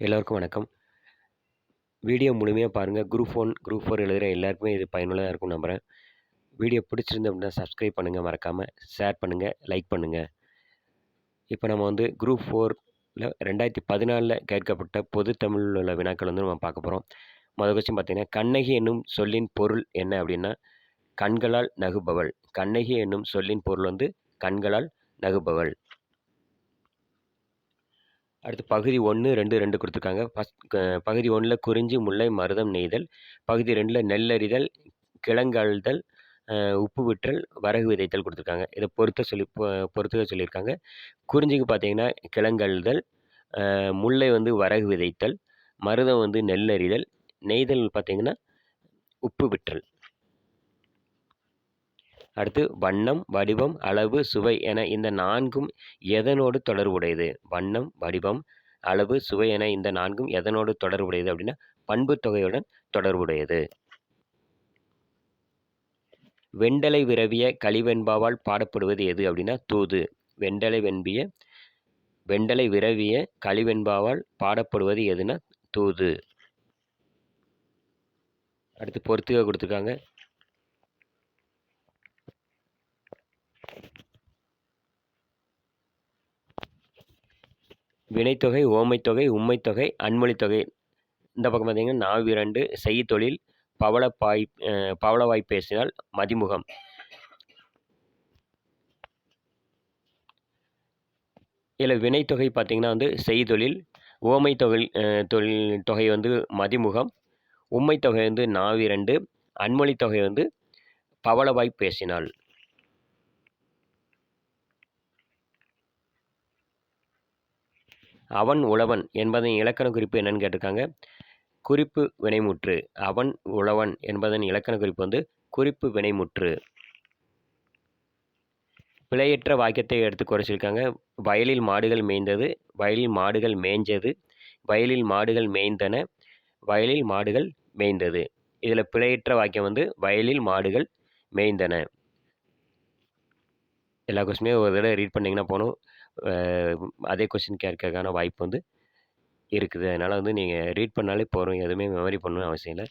எல்லோருக்கும் வணக்கம். வீடியோ முழுமையாக பாருங்கள் குரூப் ஒன் குரூப் ஃபோர் எழுதுகிற எல்லாருக்குமே இது பயனுள்ளதாக இருக்கும் நம்புகிறேன் வீடியோ பிடிச்சிருந்து அப்படின்னா சப்ஸ்கிரைப் பண்ணுங்கள் மறக்காமல் ஷேர் பண்ணுங்கள் லைக் பண்ணுங்கள் இப்போ நம்ம வந்து குரூப் ஃபோரில் ரெண்டாயிரத்தி பதினாலில் கேட்கப்பட்ட பொது தமிழில் உள்ள வினாக்கள் வந்து நம்ம பார்க்க போகிறோம் முதல் கொஸ்டின் பார்த்தீங்கன்னா கண்ணகி என்னும் சொல்லின் பொருள் என்ன அப்படின்னா கண்களால் நகுபவள். கண்ணகி என்னும் சொல்லின் பொருள் வந்து கண்களால் நகுபவள். அடுத்து பகுதி ஒன்று ரெண்டு ரெண்டு கொடுத்துருக்காங்க. ஃபஸ்ட் பகுதி ஒன்றில் குறிஞ்சி முல்லை மருதம் நெய்தல். பகுதி ரெண்டில் நெல்லறிதல் கிழங்கழுதல் உப்பு விற்றல் வரகு விதைத்தல் கொடுத்துருக்காங்க. இதை பொறுத்த சொல்லி பொறுத்துக்க சொல்லியிருக்காங்க. குறிஞ்சிக்கு பார்த்தீங்கன்னா கிழங்கழுதல் முல்லை வந்து வரகு விதைத்தல் மருதம் வந்து நெல்லறிதல் நெய்தல் பார்த்தீங்கன்னா உப்பு விற்றல். அடுத்து வண்ணம் வடிவம் அளவு சுவை என இந்த நான்கும் எதனோடு தொடர்புடையது? வண்ணம் வடிவம் அளவு சுவை என இந்த நான்கும் எதனோடு தொடர்புடையது அப்படின்னா பண்பு தொகையுடன் தொடர்புடையது. வெண்டலை விரவிய கலிவெண்பாவால் பாடப்படுவது எது அப்படின்னா தூது. வெண்டலை வெண்பிய வெண்டலை விரவிய கலிவெண்பாவால் பாடப்படுவது எதுனா தூது. அடுத்து பொறுத்துக கொடுத்துருக்காங்க. வினைத்தொகை ஓமைத்தொகை உம்மைத்தொகை அன்மொழித்தொகை. இந்த பக்கம் பார்த்திங்கன்னா நாவிரண்டு செய்தொழில் பவளப்பாய் பவளவாய் பேசினால் மதிமுகம். இதில் வினைத்தொகை பார்த்திங்கன்னா வந்து செய்தொழில் ஓமை தொகை தொழில் தொகை வந்து மதிமுகம். உம்மை தொகை வந்து நாவிரண்டு அன்மொழி தொகை வந்து பவளவாய் பேசினாள் அவன் உழவன் என்பதன் இலக்கண குறிப்பு என்னன்னு கேட்டிருக்காங்க. குறிப்பு வினைமுற்று. அவன் உழவன் என்பதன் இலக்கண குறிப்பு வந்து குறிப்பு வினைமுற்று. பிழையற்ற வாக்கியத்தை எடுத்து குறைச்சிருக்காங்க வயலில் மாடுகள் மேய்ந்தது வயலில் மாடுகள் மேய்ஞ்சது வயலில் மாடுகள் மேய்ந்தன வயலில் மாடுகள் மேய்ந்தது. இதில் பிழையற்ற வாக்கியம் வந்து வயலில் மாடுகள் மேய்ந்தன. எல்லா கொஸ்டினுமே ஒரு தடவை ரீட் பண்ணிங்கன்னா போகணும் அதே கொஷின் கேட்கறதுக்கான வாய்ப்பு வந்து இருக்குது. அதனால் வந்து நீங்கள் ரீட் பண்ணாலே போகிறோம் எதுவுமே மெமரி பண்ணணும்னு அவசியம் இல்லை.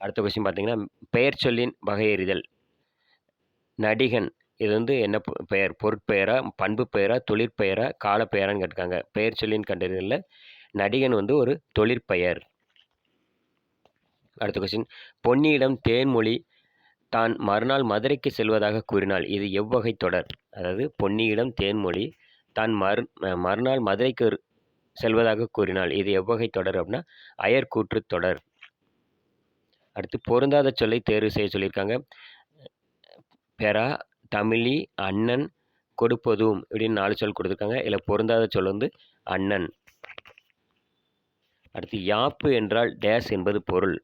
அடுத்த கொஸ்டின் பார்த்தீங்கன்னா பெயர் சொல்லின் வகையறிதல் நடிகன் இது வந்து என்ன பெயர்? பொருட்பெயரா பண்பு பெயரா தொழிற்பெயரா காலப்பெயரான்னு கேட்டிருக்காங்க. பெயர் சொல்லின் கண்டறிதலில். நடிகன் வந்து ஒரு தொழிற்பெயர். அடுத்த கொஸ்டின் பொன்னியிடம் தேன்மொழி தான் மறுநாள் மதுரைக்கு செல்வதாக கூறினாள். இது எவ்வகை தொடர்? அதாவது பொன்னியிடம் தேன்மொழி தான் மறு மறுநாள் மதுரைக்கு செல்வதாக கூறினாள். இது எவ்வகை தொடர் அப்படின்னா அயர்கூற்று தொடர். அடுத்து பொருந்தாத சொல்லை தேர்வு செய்ய சொல்லியிருக்காங்க பெரா தமிழி அண்ணன் கொடுப்பதும் இப்படின்னு நாலு சொல் கொடுத்துருக்காங்க. இதில் பொருந்தாத சொல் வந்து அண்ணன். அடுத்து யாப்பு என்றால் டேஸ் என்பது பொருள்.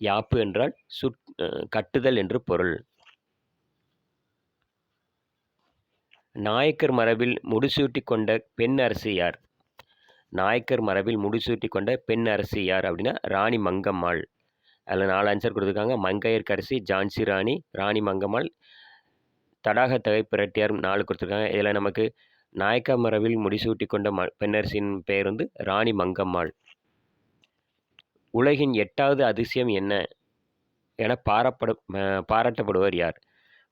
யாப்பு என்றால் சுட் கட்டுதல் என்று பொருள். நாயக்கர் மரபில் முடிசூட்டி கொண்ட பெண் அரசு யார்? நாயக்கர் மரபில் முடிசூட்டி கொண்ட பெண் அரசு யார் அப்படின்னா ராணி மங்கம்மாள். அதில் நாலு ஆன்சர் கொடுத்துருக்காங்க. மங்கையர்கரசி ஜான்சி ராணி ராணி மங்கம்மாள். தடாக தகைப்பிரட்டியார் நாலு கொடுத்துருக்காங்க. இதில் நமக்கு நாயக்க மரபில் முடிசூட்டி கொண்ட ம பெண்ணரசின் பெயர் வந்து ராணி மங்கம்மாள். உலகின் எட்டாவது அதிசயம் என்ன? என பாராப்படு பாராட்டப்படுவர் யார்?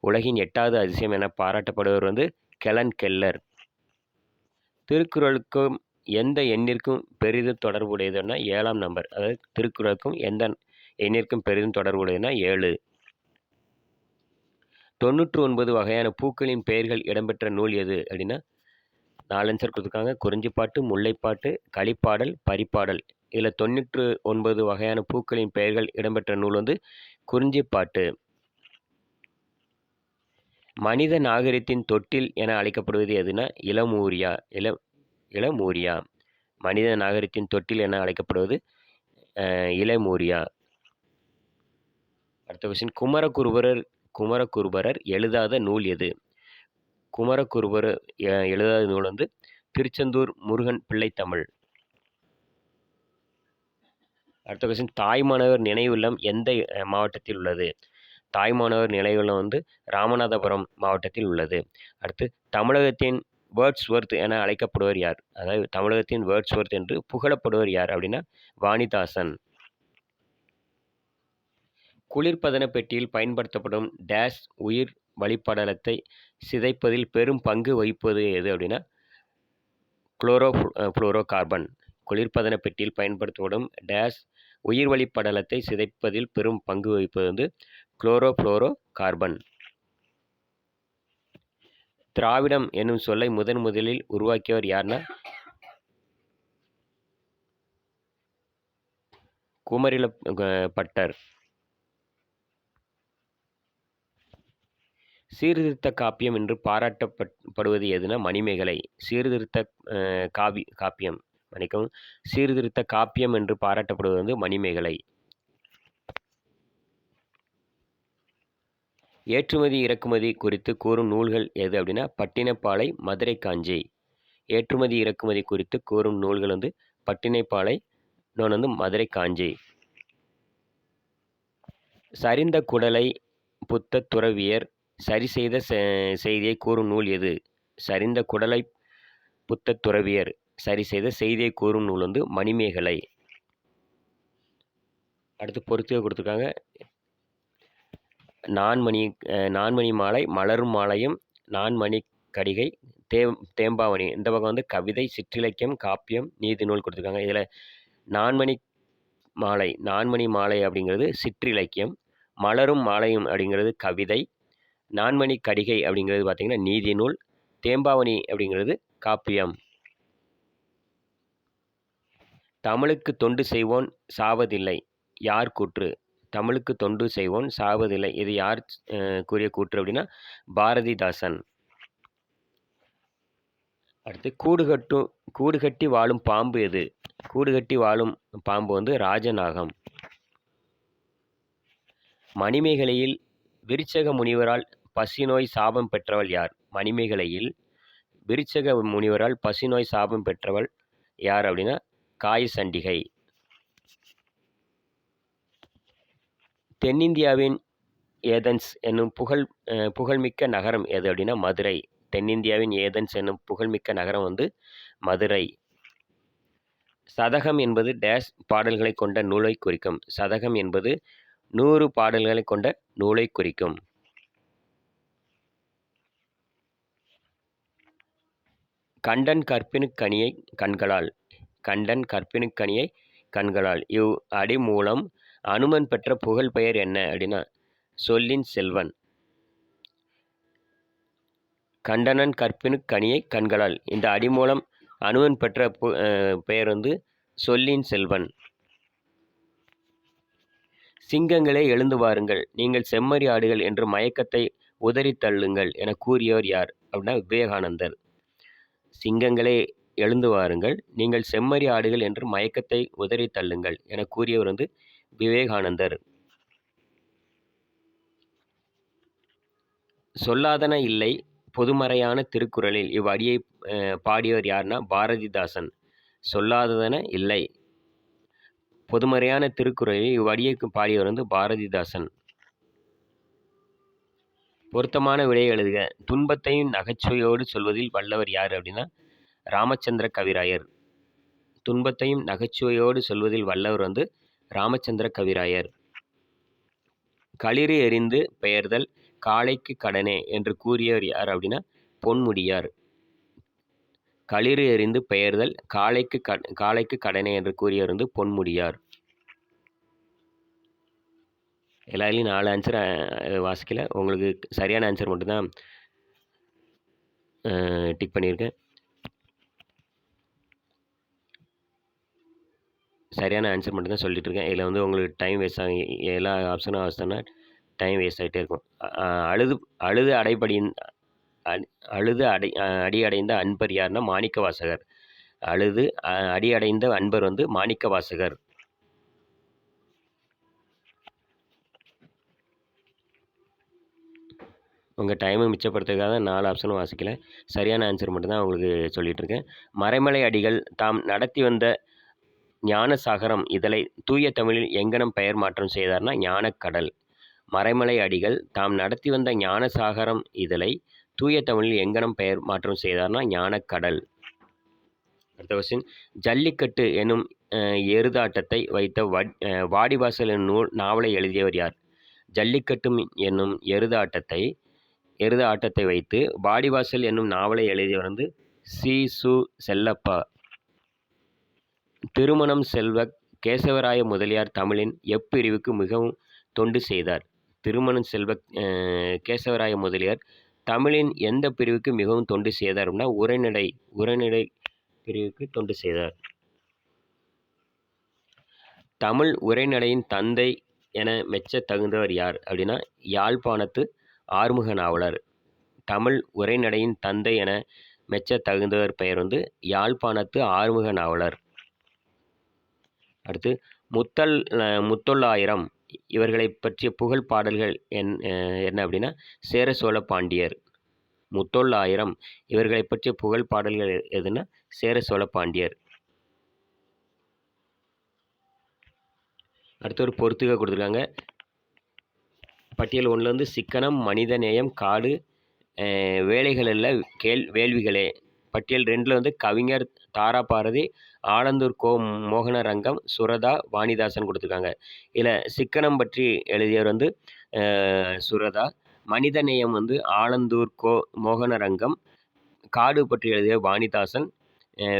உலகின் எட்டாவது அதிசயம் என பாராட்டப்படுவர் வந்து கெலன் கெல்லர். திருக்குறளுக்கும் எந்த எண்ணிற்கும் பெரிதும் தொடர்புடையதுன்னா ஏழாம் நம்பர். அதாவது திருக்குறளுக்கும் எந்த எண்ணிற்கும் பெரிதும் தொடர்புடையதுன்னா ஏழு. தொண்ணூற்று ஒன்பது வகையான பூக்களின் பெயர்கள் இடம்பெற்ற நூல் எது அப்படின்னா நாலு ஆன்சர் கொடுத்துருக்காங்க. குறிஞ்சிப்பாட்டு முல்லைப்பாட்டு களிப்பாடல் பரிப்பாடல். இதில் தொண்ணூற்று ஒன்பது வகையான பூக்களின் பெயர்கள் இடம்பெற்ற நூல் வந்து குறிஞ்சிப்பாட்டு. மனித நாகரிகத்தின் தொட்டில் என அழைக்கப்படுவது எதுனா இளமூரியா இள இளமூரியா. மனித நாகரிகத்தின் தொட்டில் என அழைக்கப்படுவது இளமூரியா. அடுத்த கொஸ்டின் குமரகுருபரர் குமரகுருபரர் எழுதாத நூல் எது? குமரகுருபரர் எழுதாத நூல் வந்து திருச்செந்தூர் முருகன் பிள்ளைத்தமிழ் அடுத்த கொஸ்டின் தாய்மானவர் நினைவுள்ளம் எந்த மாவட்டத்தில் உள்ளது? தாய்மானவர் நிலைகளும் வந்து ராமநாதபுரம் மாவட்டத்தில் உள்ளது. அடுத்து தமிழகத்தின் வேர்ட்ஸ்வொர்த் என அழைக்கப்படுவர் யார்? அதாவது தமிழகத்தின் வேர்ட்ஸ்வொர்த் என்று புகழப்படுவர் யார் அப்படின்னா வாணிதாசன். குளிர்பதன பெட்டியில் பயன்படுத்தப்படும் டேஷ் உயிர் வழிப்படலத்தை சிதைப்பதில் பெரும் பங்கு வகிப்பது எது அப்படின்னா குளோரோ ஃப்ளோரோ கார்பன் குளிர்பதன பெட்டியில் பயன்படுத்தப்படும் டேஷ் உயிர் வழிப்படலத்தை சிதைப்பதில் பெரும் பங்கு வகிப்பது வந்து குளோரோஃப்ளோரோ கார்பன் திராவிடம் என்னும் சொல்லை முதன் முதலில் உருவாக்கியவர் யார்னா? குமரில பட்டர் சீர்திருத்த காப்பியம் என்று பாராட்டப்படுவது எதுனா மணிமேகலை. சீர்திருத்த காவி காப்பியம். மன்னிக்கவும். சீர்திருத்த காப்பியம் என்று பாராட்டப்படுவது வந்து மணிமேகலை. ஏற்றுமதி இறக்குமதி குறித்து கூறும் நூல்கள் எது அப்படின்னா பட்டினப்பாலை மதுரை காஞ்சி ஏற்றுமதி இறக்குமதி குறித்து கூறும் நூல்கள் வந்து பட்டினைப்பாலை இன்னொன்று வந்து மதுரை காஞ்சி சரிந்த குடலை புத்த துறவியர் சரி செய்த செய்தியை கூறும் நூல் எது? சரிந்த குடலை புத்த துறவியர் சரி செய்த செய்தியை கூறும் நூல் வந்து மணிமேகலை. அடுத்து பொறுத்து கொடுத்துருக்காங்க. நான்மணி நான்மணி மாலை மலரும் மாலையும் நான்மணி கடிகை தே தேம்பாவணி. இந்த பக்கம் வந்து கவிதை சிற்றிலக்கியம் காப்பியம் நீதி நூல் கொடுத்துருக்காங்க. இதில் நான்மணி மாலை நான்மணி மாலை அப்படிங்கிறது சிற்றிலக்கியம் மலரும் மாலையும் அப்படிங்கிறது கவிதை நான்மணி கடிகை அப்படிங்கிறது பார்த்திங்கன்னா நீதி நூல் தேம்பாவணி அப்படிங்கிறது காப்பியம். தமிழுக்கு தொண்டு செய்வோன் சாவதில்லை யார் கூற்று? தமிழுக்கு தொண்டு செய்வோன் சாவதில்லை. இது யார் கூறிய கூற்று அப்படின்னா பாரதிதாசன். அடுத்து கூடு கட்டும் கூடு கட்டி வாழும் பாம்பு எது? கூடு கட்டி வாழும் பாம்பு வந்து ராஜநாகம். மணிமேகலையில் விருச்சக முனிவரால் பசிநோய் சாபம் பெற்றவள் யார்? மணிமேகலையில் விருச்சக முனிவரால் பசிநோய் சாபம் பெற்றவள் யார் அப்படின்னா காயசண்டிகை. தென்னிந்தியாவின் ஏதென்ஸ் என்னும் புகழ் புகழ்மிக்க நகரம் எது அப்படின்னா மதுரை. தென்னிந்தியாவின் ஏதென்ஸ் என்னும் புகழ்மிக்க நகரம் வந்து மதுரை. சதகம் என்பது டேஷ் பாடல்களை கொண்ட நூலை குறிக்கும். சதகம் என்பது நூறு பாடல்களை கொண்ட நூலை குறிக்கும். கண்டன் கற்பினுக்கணியை கண்களால். கண்டன் கற்பினுக்கணியை கண்களால். இவ் அடி மூலம் அனுமன் பெற்ற புகழ் பெயர் என்ன அப்படின்னா சொல்லின் செல்வன். கண்டனன் கற்பினு கனியை கண்களால். இந்த அடி மூலம் அனுமன் பெற்ற பு- பெயர் வந்து சொல்லின் செல்வன். சிங்கங்களே எழுந்து வாருங்கள். நீங்கள் செம்மறி ஆடுகள் என்று மயக்கத்தை உதறி தள்ளுங்கள் என கூறியவர் யார் அப்படின்னா விவேகானந்தர். சிங்கங்களே எழுந்து வாருங்கள். நீங்கள் செம்மறி ஆடுகள் என்று மயக்கத்தை உதறி தள்ளுங்கள் என கூறியவர் வந்து விவேகானந்தர். சொல்லாதன இல்லை பொதுமறையான திருக்குறளில். இவ்வடியை பாடியவர் யார்னா பாரதிதாசன். சொல்லாததன இல்லை பொதுமறையான திருக்குறளில் இவ்வடியை பாடியவர் வந்து பாரதிதாசன். பொருத்தமான விடை எழுதுக. துன்பத்தையும் நகைச்சுவையோடு சொல்வதில் வல்லவர் யார் அப்படின்னா ராமச்சந்திர கவிராயர். துன்பத்தையும் நகைச்சுவையோடு சொல்வதில் வல்லவர் வந்து ராமச்சந்திர கவிராயர். களிறு எறிந்து பெயர்தல் காளைக்கு கடனே என்று கூறியவர் யார் அப்படின்னா பொன்முடியார். களிறு எறிந்து பெயர்தல் காளைக்கு க காளைக்கு கடனே என்று கூறியவர் வந்து பொன்முடியார். எல்லாத்துலேயும் நாலு ஆன்சர் வாசிக்கல. உங்களுக்கு சரியான ஆன்சர் மட்டும்தான் டிக் பண்ணியிருக்கேன். சரியான ஆன்சர் மட்டும்தான் சொல்லிட்டு இருக்கேன் இதில் வந்து உங்களுக்கு டைம் வேஸ்ட் ஆகி எல்லா ஆப்ஷனும் ஆச்சுன்னா டைம் வேஸ்ட் ஆகிட்டே இருக்கும். அழுது அழுது அடைப்படி அழுது அடை அடி அடைந்த அன்பர் யாருன்னா மாணிக்க வாசகர். அழுது அடி அடைந்த அன்பர் வந்து மாணிக்க வாசகர். உங்கள் டைமை மிச்சப்படுத்துக்காக நாலு ஆப்ஷனும் வாசிக்கல. சரியான ஆன்சர் மட்டும்தான் உங்களுக்கு சொல்லிகிட்டு இருக்கேன் மறைமலை அடிகள் தாம் நடத்தி வந்த ஞானசாகரம். இதழை தூய தமிழில் எங்கனம் பெயர் மாற்றம் செய்தார்னா ஞானக்கடல். மறைமலை அடிகள் தாம் நடத்தி வந்த ஞானசாகரம் இதழை தூய தமிழில் எங்கனம் பெயர் மாற்றம் செய்தார்னா ஞானக்கடல். அடுத்த கொஸ்டின் ஜல்லிக்கட்டு எனும் எருதாட்டத்தை வைத்த வட் வாடிவாசல் என்னும் நூல் நாவலை எழுதியவர் யார்? ஜல்லிக்கட்டும் என்னும் எருதாட்டத்தை எருத ஆட்டத்தை வைத்து வாடிவாசல் என்னும் நாவலை எழுதியவர் வந்து சி. சு. செல்லப்பா. திருமணம் செல்வ கேசவராய முதலியார் தமிழின் எப்பிரிவுக்கு மிகவும் தொண்டு செய்தார். திருமணம் செல்வ கேசவராய முதலியார் தமிழின் எந்த பிரிவுக்கு மிகவும் தொண்டு செய்தார் அப்படின்னா உரைநடை உரைநடை பிரிவுக்கு தொண்டு செய்தார். தமிழ் உரைநடையின் தந்தை என மெச்ச தகுந்தவர் யார் அப்படின்னா யாழ்ப்பாணத்து ஆறுமுக நாவலர். தமிழ் உரைநடையின் தந்தை என மெச்ச தகுந்தவர் பெயர் வந்து யாழ்ப்பாணத்து ஆறுமுக நாவலர். அடுத்து முத்தல் முத்தொள்ளாயிரம் இவர்களை பற்றிய புகழ் பாடல்கள் என் என்ன அப்படின்னா சேர சோழ பாண்டியர். முத்தொள்ளாயிரம் இவர்களை பற்றிய புகழ் பாடல்கள் எதுன்னா சேர சோழ பாண்டியர். அடுத்து ஒரு பொறுத்துக கொடுத்துருக்காங்க. பட்டியல் ஒன்றுலேருந்து சிக்கனம் மனிதநேயம் காடு அஹ், வேலைகள் இல்லை கேள் வேள்விகளே. பட்டியல் ரெண்டில் வந்து கவிஞர் தாரா பாரதி ஆலந்தூர் கோ மோகனரங்கம் சுரதா வாணிதாசன் கொடுத்துருக்காங்க. இதில் சிக்கனம் பற்றி எழுதியவர் வந்து சுரதா. மனிதநேயம் வந்து ஆலந்தூர் கோ மோகனரங்கம் காடு பற்றி எழுதிய வாணிதாசன்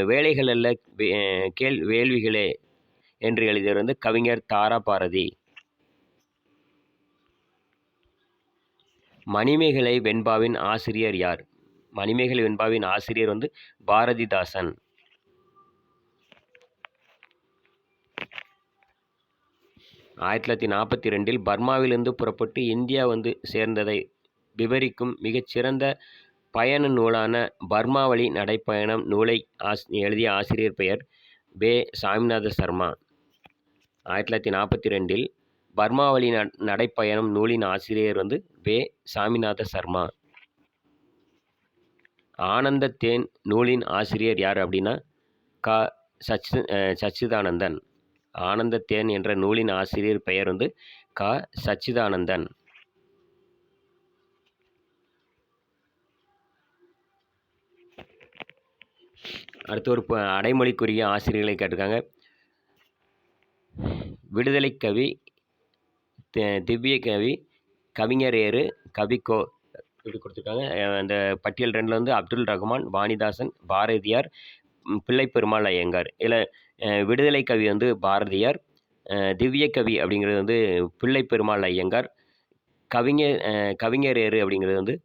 வேலைகள் அல்ல கேள் வேள்விகளே என்று எழுதியவர் வந்து கவிஞர் தாரா பாரதி மணிமேகலை வெண்பாவின் ஆசிரியர் யார்? மணிமேகலை வெண்பாவின் ஆசிரியர் வந்து பாரதிதாசன். ஆயிரத்தி தொள்ளாயிரத்தி நாற்பத்தி ரெண்டில் பர்மாவிலிருந்து புறப்பட்டு இந்தியா வந்து சேர்ந்ததை விவரிக்கும் மிகச்சிறந்த பயண நூலான பர்மாவளி நடைப்பயணம் நூலை ஆஸ் எழுதிய ஆசிரியர் பெயர் பே சாமிநாத சர்மா. ஆயிரத்தி தொள்ளாயிரத்தி நாற்பத்தி ரெண்டில் பர்மாவளி ந நடைப்பயணம் நூலின் ஆசிரியர் வந்து பே சாமிநாத சர்மா. ஆனந்த தேன் நூலின் ஆசிரியர் யார் அப்படின்னா க. சச்சி சச்சிதானந்தன். ஆனந்தத்தேன் என்ற நூலின் ஆசிரியர் பெயர் வந்து க. சச்சிதானந்தன். அடுத்து ஒரு ப- அடைமொழிக்குரிய ஆசிரியர்களை கேட்டிருக்காங்க. விடுதலை கவி திவ்ய கவி கவிஞர் ஏறு கவிக்கோ இப்படி கொடுத்துருக்காங்க. அந்த பட்டியல் ரெண்டில் வந்து அப்துல் ரஹ்மான் வாணிதாசன் பாரதியார் பிள்ளை பெருமாள் ஐயங்கார். இல்லை விடுதலை கவி வந்து பாரதியார் திவ்ய கவி அப்படிங்கிறது வந்து பிள்ளை பெருமாள் ஐயங்கார் கவிஞர் கவிஞர் ஏறு அப்படிங்கிறது வந்து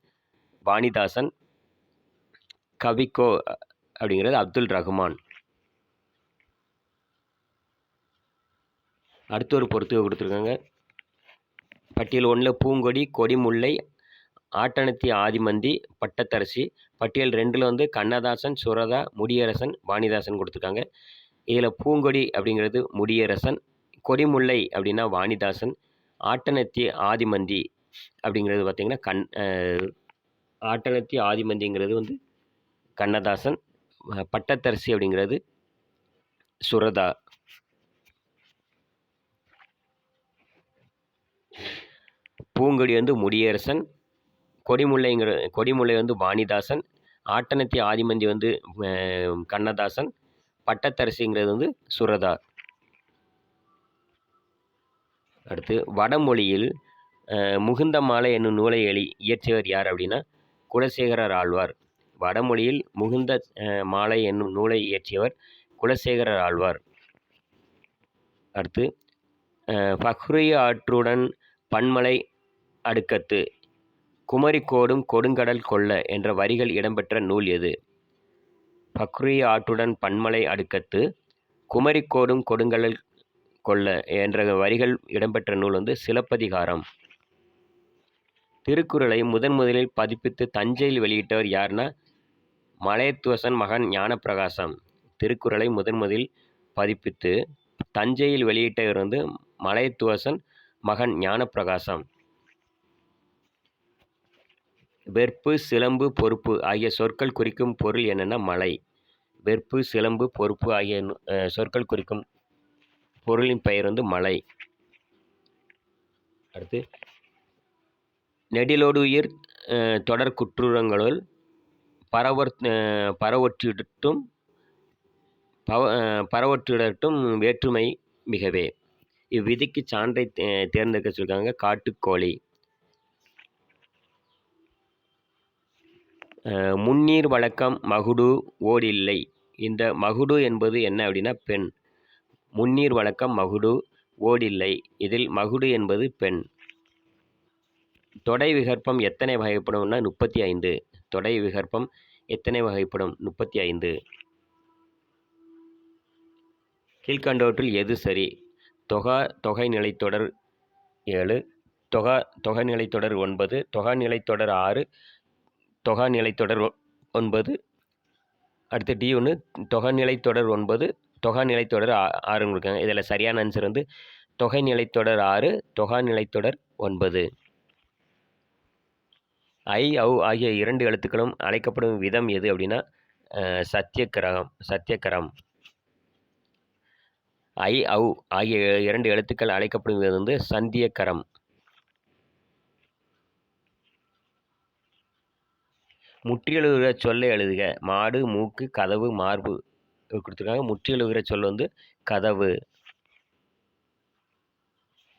வாணிதாசன் கவிக்கோ அப்படிங்கிறது அப்துல் ரஹ்மான் அடுத்து ஒரு பொறுத்து கொடுத்துருக்காங்க. பட்டியல் ஒன்றில் பூங்கொடி கொடிமுல்லை ஆட்டனத்தி ஆதிமந்தி பட்டத்தரசி பட்டியல் ரெண்டில் வந்து கண்ணதாசன் சுரதா முடியரசன் வாணிதாசன் கொடுத்துருக்காங்க. இதில் பூங்கொடி அப்படிங்கிறது முடியரசன் கொடிமுல்லை அப்படின்னா வாணிதாசன் ஆட்டனத்தி ஆதிமந்தி அப்படிங்கிறது பார்த்திங்கன்னா கண் அஹ், ஆட்டனத்தி ஆதிமந்திங்கிறது வந்து கண்ணதாசன் பட்டத்தரசி அப்படிங்கிறது சுரதா. பூங்கொடி வந்து முடியரசன் கொடிமுல்லைங்கிற கொடிமுல்லை வந்து வாணிதாசன் ஆட்டனத்தி ஆதிமந்தி வந்து கண்ணதாசன் பட்டத்தரசிங்கிறது வந்து சுரதா அடுத்து வடமொழியில் முகுந்த மாலை என்னும் நூலை எழு இயற்றியவர் யார் அப்படின்னா குலசேகரர் ஆழ்வார். வடமொழியில் முகுந்த மாலை என்னும் நூலை இயற்றியவர் குலசேகரர் ஆழ்வார். அடுத்து ஃபஹ்ரிய ஆற்றுடன் பன்மலை அடுக்கத்து. குமரிக்கோடும் கொடுங்கடல் கொள்ள என்ற வரிகள் இடம்பெற்ற நூல் எது? பக்ரி ஆற்றுடன் பன்மலை அடுக்கத்து குமரிக்கோடும் கொடுங்கடல் கொள்ள என்ற வரிகள் இடம்பெற்ற நூல் வந்து சிலப்பதிகாரம். திருக்குறளை முதன் முதலில் பதிப்பித்து தஞ்சையில் வெளியிட்டவர் யாருன்னா மலையத்துவசன் மகன் ஞானப்பிரகாசம். திருக்குறளை முதன் முதலில் பதிப்பித்து தஞ்சையில் வெளியிட்டவர் வந்து மலையத்துவசன் மகன் ஞானப்பிரகாசம். வெற்பு சிலம்பு பொறுப்பு ஆகிய சொற்கள் குறிக்கும் பொருள் என்னென்னா மலை வெற்பு சிலம்பு பொறுப்பு ஆகிய சொற்கள் குறிக்கும் பொருளின் பெயர் வந்து மலை அடுத்து நெடிலோடுயிர் தொடர் குற்றங்களுள் பரவர் பரவற்றிடட்டும் பவ பரவற்றிடட்டும் வேற்றுமை மிகவே. இவ்விதிக்கு சான்றை தே- தேர்ந்தெடுக்க சொல்லியிருக்காங்க காட்டுக்கோழி. முன்னீர் வழக்கம் மகுடு ஓடில்லை. இந்த மகுடு என்பது என்ன அப்படின்னா பெண். முன்னீர் வழக்கம் மகுடு ஓடில்லை. இதில் மகுடு என்பது பெண். தொடை விகற்பம் எத்தனை வகைப்படும்னா முப்பத்தி ஐந்து. தொடை விகற்பம் எத்தனை வகைப்படும்? முப்பத்தி ஐந்து. கீழ்கண்டவற்றில் எது சரி? தொகா தொகை நிலைத்தொடர் ஏழு. தொகா தொகை நிலைத்தொடர் ஒன்பது. தொகா நிலைத்தொடர் ஆறு. தொகா நிலைத்தொடர் ஒன்பது. அடுத்து டி ஒன்று தொகை நிலைத்தொடர் ஒன்பது தொகா நிலைத்தொடர் ஆ ஆறுன்னு இருக்காங்க இதில் சரியான ஆன்சர் வந்து தொகை நிலைத்தொடர் ஆறு தொகா நிலைத்தொடர் ஒன்பது. ஐ ஔ ஆகிய இரண்டு எழுத்துக்களும் அழைக்கப்படும் விதம் எது அப்படின்னா அஹ், சத்தியக்கிரகம் சத்தியக்கரம் ஐ ஔ ஆகிய இரண்டு எழுத்துக்கள் அழைக்கப்படும் விதம் வந்து சந்தியக்கரம். முற்றியெழுகிற சொல்லை எழுதுக. மாடு மூக்கு கதவு மார்பு. கொடுத்துருக்காங்க. முற்றியெழுகிற சொல் வந்து கதவு.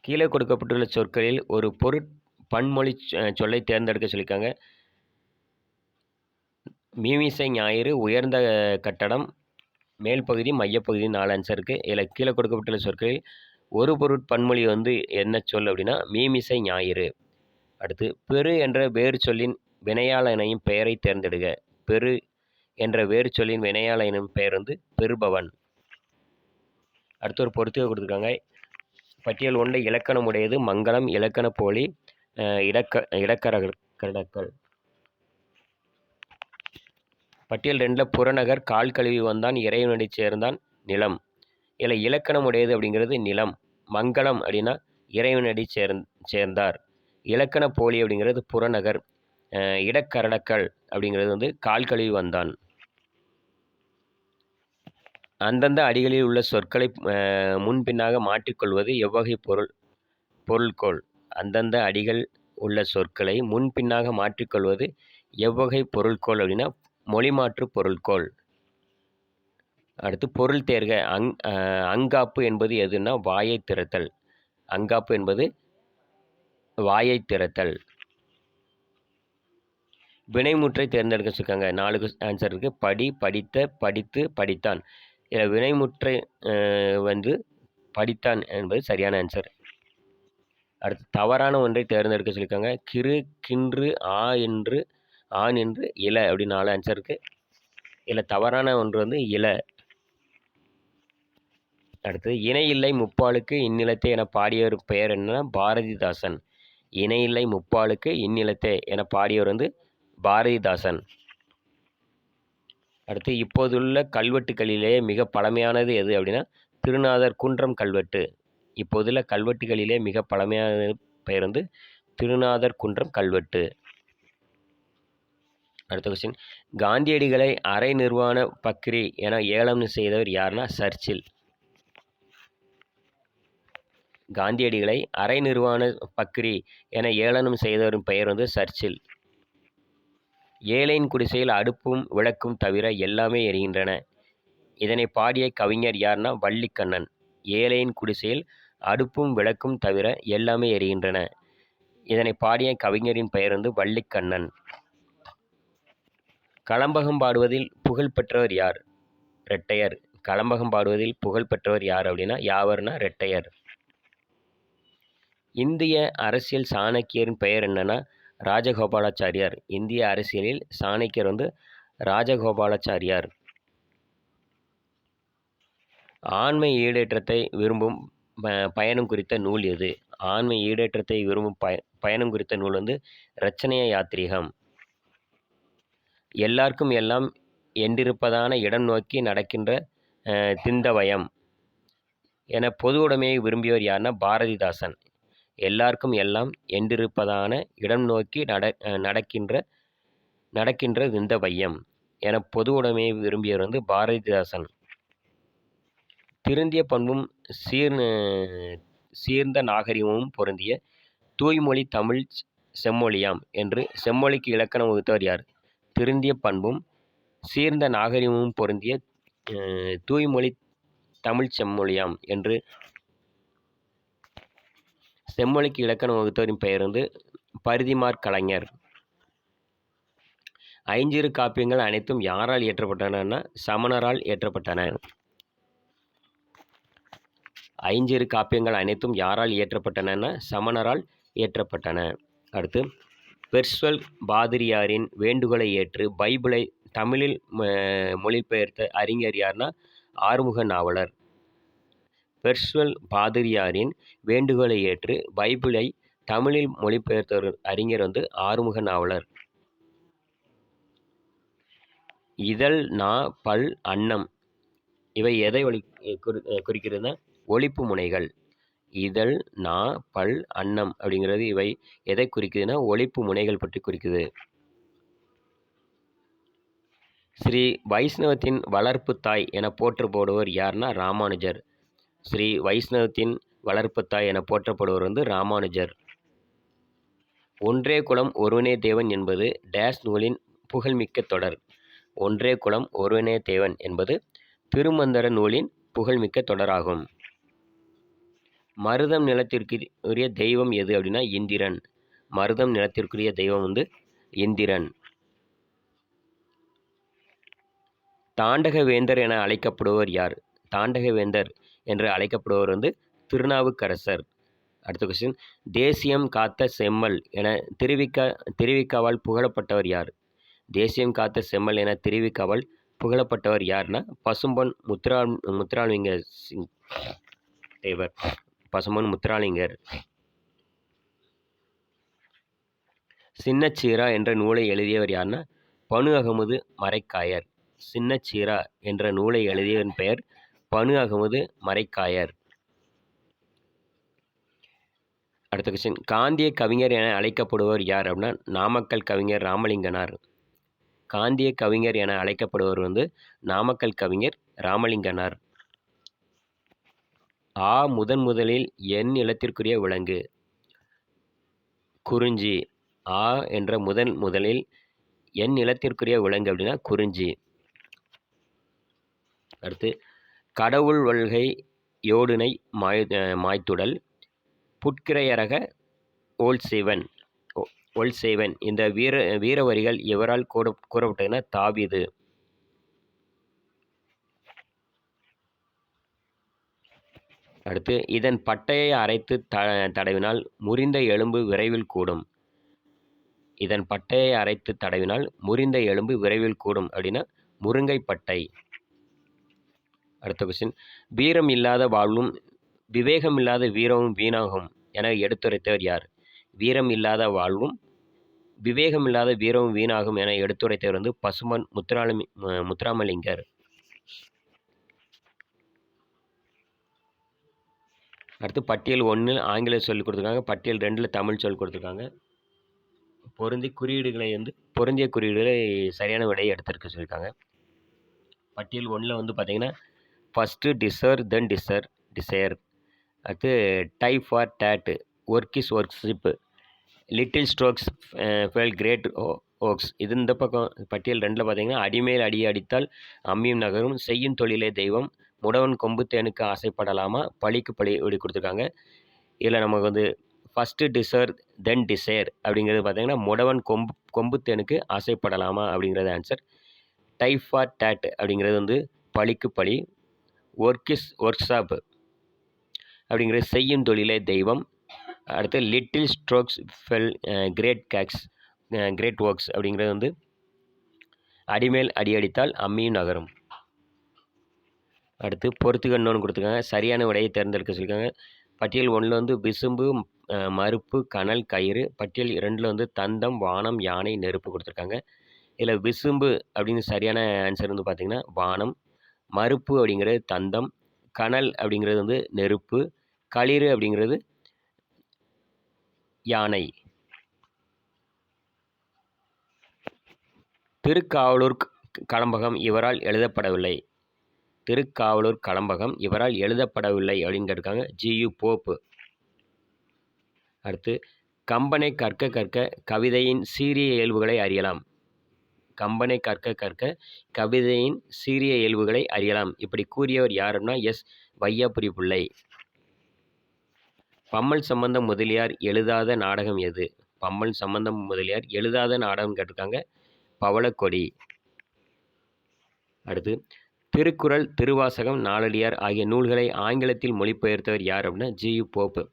கீழே கொடுக்கப்பட்டுள்ள சொற்களில் ஒரு பொருட் பன்மொழி சொல்லை தேர்ந்தெடுக்க சொல்லியிருக்காங்க. மீமிசை ஞாயிறு உயர்ந்த கட்டடம் மேல் பகுதி மையப்பகுதி நாலு ஆன்சர் இருக்குது இதில் கீழே கொடுக்கப்பட்டுள்ள சொற்களில் ஒரு பொருட் பன்மொழி வந்து என்ன சொல் அப்படின்னா மீமிசை ஞாயிறு. அடுத்து பெரு என்ற வேறு சொல்லின் வினையாளனையும் பெயரை தேர்ந்தெடுக. பெரு என்ற வேறு சொல்லின் வினையாளனின் பெயர் வந்து பெறுபவன். அடுத்து ஒரு பொறுத்துக கொடுத்துருக்காங்க. பட்டியல் ஒன்று இலக்கணம் உடையது மங்களம் இலக்கண போலி இடக்க இடக்கர கடக்கல் பட்டியல் ரெண்டில் புறநகர் கால் கழுவி வந்தான் இறைவனடி சேர்ந்தான் நிலம். இல்லை இலக்கணம் உடையது அப்படிங்கிறது நிலம். மங்களம் அப்படின்னா இறைவனடி சேர்ந் சேர்ந்தார். இலக்கண போலி அப்படிங்கிறது புறநகர். அஹ், இடக்கரடக்கல் அப்படிங்கிறது வந்து கால் கழுவி வந்தான். அந்தந்த அடிகளில் உள்ள சொற்களை முன்பின்னாக மாற்றிக்கொள்வது எவ்வகை பொருள் பொருள்கோள். அந்தந்த அடிகள் உள்ள சொற்களை முன்பின்னாக மாற்றிக்கொள்வது எவ்வகை பொருள்கோள் அப்படின்னா மொழிமாற்று பொருள்கோள். அடுத்து பொருள் தேர்க அங் அங்காப்பு என்பது எதுன்னா வாயை திறத்தல். அங்காப்பு என்பது வாயை திறத்தல். வினைமுற்றை தேர்ந்தெடுக்க சொல்லிருக்காங்க நாலு ஆன்சர் இருக்குது படி படித்த படித்து படித்தான். இதில் வினைமுற்றை வந்து படித்தான் என்பது சரியான ஆன்சர் அடுத்து தவறான ஒன்றை தேர்ந்தெடுக்க சொல்லியிருக்காங்க. கிறு கின்று ஆ என்று ஆண் என்று இல அப்படின்னு நாலு ஆன்சர் இருக்குது இதில் தவறான ஒன்று வந்து இல. அடுத்து இணையில்லை முப்பாலுக்கு இந்நிலத்தே என பாடியவர் பெயர் என்னன்னா பாரதிதாசன். இணையில்லை முப்பாலுக்கு இந்நிலத்தே என பாடியவர் வந்து பாரதிதாசன். அடுத்து இப்போதுள்ள கல்வெட்டுகளிலே மிக பழமையானது எது அப்படின்னா திருநாதர் குன்றம் கல்வெட்டு. இப்போதுள்ள கல்வெட்டுகளிலே மிக பழமையான பெயர் வந்து திருநாதர் குன்றம் கல்வெட்டு. அடுத்த கொஸ்டின் காந்தியடிகளை அரை நிர்வாண பக்ரி என ஏலம் செய்தவர் யாருன்னா சர்ச்சில். காந்தியடிகளை அரை நிர்வாண பக்ரி என ஏளனம் செய்தவரின் பெயர் வந்து சர்ச்சில். ஏழையின் குடிசையில் அடுப்பும் விளக்கும் தவிர எல்லாமே எரிகின்றன. இதனை பாடிய கவிஞர் யார்னா வள்ளிக்கண்ணன். ஏழையின் குடிசையில் அடுப்பும் விளக்கும் தவிர எல்லாமே எரிகின்றன. இதனை பாடிய கவிஞரின் பெயர் வந்து வள்ளிக்கண்ணன். களம்பகம் பாடுவதில் புகழ் பெற்றவர் யார்? ரெட்டையர். களம்பகம் பாடுவதில் புகழ் பெற்றவர் யார் அப்படின்னா யாவர்னா ரெட்டையர். இந்திய அரசியல் சாணக்கியரின் பெயர் என்னன்னா ராஜகோபாலாச்சாரியார் இந்திய அரசியலில் சாணக்கியர் வந்து ராஜகோபாலாச்சாரியார். ஆண்மை ஈடேற்றத்தை விரும்பும் ப- பயணம் குறித்த நூல் எது? ஆண்மை ஈடேற்றத்தை விரும்பும் பய பயணம் குறித்த நூல் வந்து ரச்சனைய யாத்திரிகம். எல்லாருக்கும் எல்லாம் என்றிருப்பதான இடம் நோக்கி நடக்கின்ற திந்தவயம். என பொது உடைமையை விரும்பியவர் யாருன்னா பாரதிதாசன். எல்லாருக்கும் எல்லாம் என்றிருப்பதான இடம் நோக்கி நட நடக்கின்ற நடக்கின்ற விந்த வையம் என பொது உடைமையை விரும்பியவர் வந்து பாரதிதாசன். திருந்திய பண்பும் சீர் சீர்ந்த நாகரிகமும் பொருந்திய தூய்மொழி தமிழ் செம்மொழியாம் என்று செம்மொழிக்கு இலக்கணம் வகுத்தவர் யார்? திருந்திய பண்பும் சீர்ந்த நாகரிகமும் பொருந்திய தூய்மொழி தமிழ் செம்மொழியாம் என்று செம்மொழிக்கு இலக்கணம் வகுத்தவரின் பெயர் வந்து பரிதிமார் கலைஞர். ஐஞ்சிறு காப்பியங்கள் அனைத்தும் யாரால் இயற்றப்பட்டனன்னா சமணரால் இயற்றப்பட்டன. ஐஞ்சிறு காப்பியங்கள் அனைத்தும் யாரால் இயற்றப்பட்டனன்னா சமணரால் இயற்றப்பட்டன. அடுத்து பெர்ஸ்வல் பாதிரியாரின் வேண்டுகோளை ஏற்று பைபிளை தமிழில் மொழிபெயர்த்த அறிஞர் யார்னா ஆறுமுக நாவலர் பெர்ஸ்வல் பாதிரியாரின் வேண்டுகோளை ஏற்று பைபிளை தமிழில் மொழிபெயர்த்தவர் அறிஞர் வந்து ஆறுமுக நாவலர். இதழ் நா பல் அன்னம் இவை எதை ஒளி குறி குறிக்கிறதுனா ஒழிப்பு முனைகள். இதழ் நா பல் அன்னம் அப்படிங்கிறது இவை எதை குறிக்குதுன்னா ஒழிப்பு முனைகள் பற்றி குறிக்குது. ஸ்ரீ வைஷ்ணவத்தின் வளர்ப்பு தாய் என போற்றப்படுவர் யார்னா ராமானுஜர். ஸ்ரீ வைஷ்ணவத்தின் வளர்ப்புத்தாய் என போற்றப்படுவர் வந்து ராமானுஜர். ஒன்றே குலம் ஒருவனே தேவன் என்பது டேஸ் நூலின் புகழ்மிக்க தொடர். ஒன்றே குலம் ஒருவனே தேவன் என்பது திருமந்தர நூலின் புகழ்மிக்க தொடராகும். மருதம் நிலத்திற்கு உரிய தெய்வம் எது அப்படின்னா இந்திரன். மருதம் நிலத்திற்குரிய தெய்வம் வந்து இந்திரன். தாண்டகவேந்தர் என அழைக்கப்படுவர் யார்? தாண்டகவேந்தர் என்று அழைக்கப்படுவர் வந்து திருநாவுக்கரசர். அடுத்த கொஸ்டின் தேசியம் காத்த செம்மல் என திருவிக்கா திருவிக்காவால் புகழப்பட்டவர் யார்? தேசியம் காத்த செம்மல் என திருவிக்காவால் புகழப்பட்டவர் யார்னா பசும்பொன் முத்துரா முத்துராலிங்க சிங் தேவர் பசும்பொன் முத்துராலிங்கர் சின்னச்சீரா என்ற நூலை எழுதியவர் யார்னா பனு அகமது மரைக்காயர் சின்னச்சீரா என்ற நூலை எழுதியவன் பெயர் பனு அகமது மரைக்காயர் அடுத்த கொஸ்டின் காந்திய கவிஞர் என அழைக்கப்படுவர் யார் அப்படின்னா நாமக்கல் கவிஞர் ராமலிங்கனார். காந்திய கவிஞர் என அழைக்கப்படுவர் வந்து நாமக்கல் கவிஞர் ராமலிங்கனார். ஆ முதன் முதலில் என் நிலத்திற்குரிய விலங்கு. குறிஞ்சி. ஆ என்ற முதன் முதலில் என் நிலத்திற்குரிய விலங்கு அப்படின்னா குறிஞ்சி. அடுத்து கடவுள் வல்கை யோடுனை மாய் மாய்த்துடல் புட்கிரையரக ஓல்சேவன் ஒ- ஒல்சேவன் இந்த வீர வீரவரிகள் எவரால் கூற கூறப்பட்டதுன்னா தாவிது. அடுத்து இதன் பட்டையை அரைத்து த தடவினால் முறிந்த எலும்பு விரைவில் கூடும். இதன் பட்டையை அரைத்து தடவினால் முறிந்த எலும்பு விரைவில் கூடும் அப்படின்னா முருங்கை பட்டை. அடுத்த கொஸ்டின் வீரம் இல்லாத வாழ்வும் விவேகம் இல்லாத வீரமும் வீணாகும் என எடுத்துரைத்தவர் யார்? வீரம் இல்லாத வாழ்வும் விவேகம் இல்லாத வீரமும் வீணாகும் என எடுத்துரைத்தவர் வந்து பசுமன் முத்துராலமி முத்துராமலிங்கர். அடுத்து பட்டியல் ஒன்று ஆங்கில சொல்லி கொடுத்துருக்காங்க. பட்டியல் ரெண்டில் தமிழ் சொல்லி கொடுத்துருக்காங்க. பொருந்தி குறியீடுகளை வந்து பொருந்திய குறியீடுகளை சரியான விடையை எடுத்திருக்க சொல்லியிருக்காங்க. பட்டியல் ஒன்றில் வந்து பார்த்தீங்கன்னா ஃபஸ்ட்டு டிசர் தென் டிசர் டிசையர் அடுத்து tit for tat work is worship little strokes fell great oaks இது இந்த பக்கம் பட்டியல் ரெண்டில் பார்த்தீங்கன்னா அடிமேல் அடி அடித்தால் அம்மியும் நகரும். செய்யும் தொழிலே தெய்வம். முடவன் கொம்பு தேனுக்கு ஆசைப்படலாமா? பழிக்கு பழி இப்படி கொடுத்துருக்காங்க. இதில் நமக்கு வந்து ஃபஸ்ட்டு டிசர் தென் டிசைர் அப்படிங்கிறது பார்த்தீங்கன்னா முடவன் கொம்பு கொம்பு தேனுக்கு ஆசைப்படலாமா அப்படிங்கிறது ஆன்சர் டைப் ஃபார் டேட் அப்படிங்கிறது வந்து பழிக்கு பழி ஒர்க்கிஸ் ஒர்க் ஷாப் அப்படிங்கிறது செய்யும் தொழிலே தெய்வம். அடுத்து little strokes fell great cakes great works அப்படிங்கிறது வந்து அடிமேல் அடி அடித்தால் அம்மியும் நகரும். அடுத்து பொறுத்துக்கணுன்னு கொடுத்துருக்காங்க. சரியான விடையை தேர்ந்தெடுக்க சொல்லியிருக்காங்க. பட்டியல் ஒன்றில் வந்து விசும்பு மறுப்பு கனல் கயிறு. பட்டியல் இரண்டில் வந்து தந்தம் வானம் யானை நெருப்பு கொடுத்துருக்காங்க. இதில் விசும்பு அப்படின்னு சரியான ஆன்சர் வந்து பார்த்திங்கன்னா வானம் மறுப்பு அப்படிங்கிறது தந்தம் கனல் அப்படிங்கிறது வந்து நெருப்பு களிறு அப்படிங்கிறது யானை. திருக்காவலூர் களம்பகம் கலம்பகம் இவரால் எழுதப்படவில்லை. திருக்காவலூர் கலம்பகம் இவரால் எழுதப்படவில்லை அப்படின்னு கேட்டிருக்காங்க ஜியு போப்பு. அடுத்து கம்பனை கற்க கற்க கவிதையின் சீரிய இயல்புகளை அறியலாம். கம்பனை கற்க கற்க கவிதையின் சீரிய இயல்புகளை அறியலாம். இப்படி கூறியவர் யாருன்னா எஸ். வையாபுரி பிள்ளை. பம்மல் சம்பந்தம் முதலியார் எழுதாத நாடகம் எது? பம்மல் சம்பந்தம் முதலியார் எழுதாத நாடகம் கேட்டிருக்காங்க. பவளக்கொடி. அடுத்து திருக்குறள் திருவாசகம் நாலடியார் ஆகிய நூல்களை ஆங்கிலத்தில் மொழிபெயர்த்தவர் யார் அப்படின்னா G U Pope.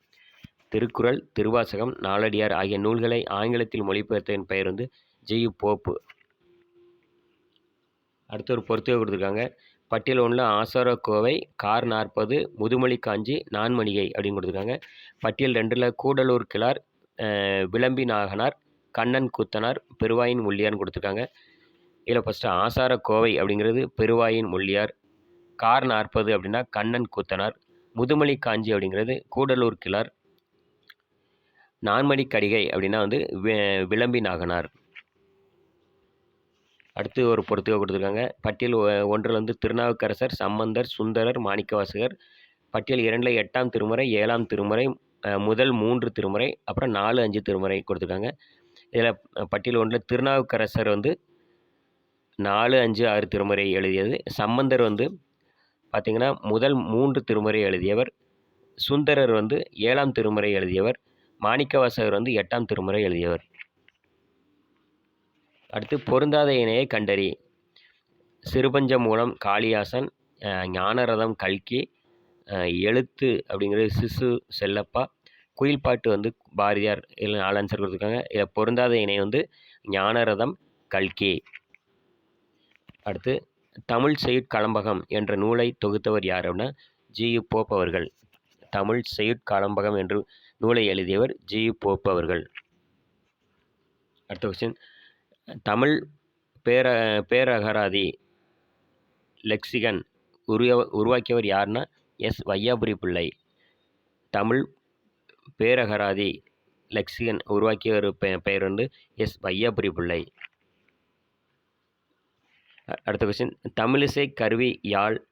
Thirukkural Thiruvasagam Naladiyar ஆகிய நூல்களை ஆங்கிலத்தில் மொழிபெயர்த்தவரின் பெயர் வந்து ஜியு போப்பு. அடுத்து ஒரு பொறுத்து கொடுத்துருக்காங்க. பட்டியல் ஒன்றில் ஆசாரக்கோவை கார் நாற்பது முதுமொழி காஞ்சி நான்மணிகை அப்படின்னு கொடுத்துருக்காங்க. பட்டியல் ரெண்டில் கூடலூர் கிளார் விளம்பி நாகனார் கண்ணன் கூத்தனார் பெருவாயின் முள்ளியார்னு கொடுத்துருக்காங்க. இதில் ஃபஸ்ட்டு ஆசாரக்கோவை அப்படிங்கிறது பெருவாயின் முள்ளியார் கார் நாற்பது அப்படின்னா கண்ணன் கூத்தனார் முதுமலி காஞ்சி அப்படிங்கிறது கூடலூர் கிளார் நான்மணி கடிகை அப்படின்னா வந்து விளம்பி நாகனார். அடுத்து ஒரு பொறுத்துக கொடுத்துருக்காங்க. பட்டியல் ஒன்றில் வந்து திருநாவுக்கரசர் சம்பந்தர் சுந்தரர் மாணிக்கவாசகர். பட்டியல் இரண்டில் எட்டாம் திருமுறை ஏழாம் திருமுறை முதல் மூன்று திருமுறை அப்புறம் நாலு அஞ்சு திருமுறை கொடுத்துருக்காங்க. இதில் பட்டியல் ஒன்றில் திருநாவுக்கரசர் வந்து நாலு அஞ்சு ஆறு திருமுறை எழுதியது. சம்பந்தர் வந்து பார்த்திங்கன்னா முதல் மூன்று திருமுறை எழுதியவர். சுந்தரர் வந்து ஏழாம் திருமுறை எழுதியவர். மாணிக்கவாசகர் வந்து எட்டாம் திருமுறை எழுதியவர். அடுத்து பொருந்தாத இணையை கண்டறி. சிறுபஞ்ச மூலம் காளியாசன் ஞானரதம் கல்கி எழுத்து அப்படிங்கிறது சிசு செல்லப்பா குயில்பாட்டு வந்து பாரதியார் இதில் நாலு ஆன்சர் கொடுத்துருக்காங்க. இதில் பொருந்தாத இணை வந்து ஞானரதம் கல்கி. அடுத்து தமிழ் செய்யுட்களம்பகம் என்ற நூலை தொகுத்தவர் யார் அப்படின்னா ஜியு போப் அவர்கள். தமிழ் செய்யுட்களம்பகம் என்று நூலை எழுதியவர் ஜியு போப் அவர்கள். அடுத்த கொஸ்டின் தமிழ் பேர பேரகராதி லெக்சிகன் உருவ உருவாக்கியவர் யாருன்னா எஸ். வையாபுரி பிள்ளை. தமிழ் பேரகராதி லெக்சிகன் உருவாக்கியவர் பெ- பெயர் வந்து எஸ். வையாபுரி பிள்ளை. அடுத்த கொஸ்டின் தமிழிசை கருவி யாழ்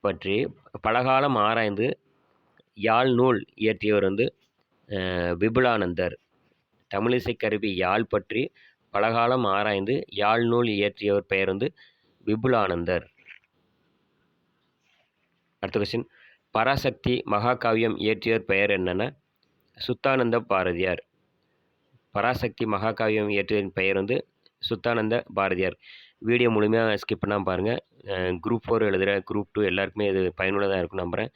பற்றி பலகாலம் ஆராய்ந்து யாழ் நூல் இயற்றியவர் வந்து விபுலானந்தர். தமிழிசை கருவி யாழ் பற்றி பலகாலம் ஆராய்ந்து யாழ் நூல் இயற்றியவர் பெயர் வந்து விபுலானந்தர். அடுத்த கொஸ்டின் பராசக்தி மகாகாவியம் இயற்றியவர் பெயர் என்னென்ன? சுத்தானந்த பாரதியார். பராசக்தி மகாகாவியம் இயற்றியவரின் பெயர் வந்து சுத்தானந்த பாரதியார். வீடியோ முழுமையாக ஸ்கிப் பண்ணாமல் பாருங்கள் குரூப் ஃபோர் எழுதுகிற குரூப் டூ எல்லாருக்குமே இது பயனுள்ளதாக இருக்கும் நம்புகிறேன்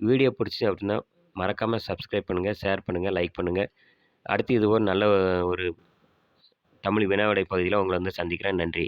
வீடியோ பிடிச்சி அப்படின்னா மறக்காமல் சப்ஸ்கிரைப் பண்ணுங்கள் ஷேர் பண்ணுங்கள் லைக் பண்ணுங்கள் அடுத்து இது ஒரு நல்ல ஒரு தமிழ் வினாவிடை பகுதியில் உங்களை வந்து சந்திக்கிறேன். நன்றி.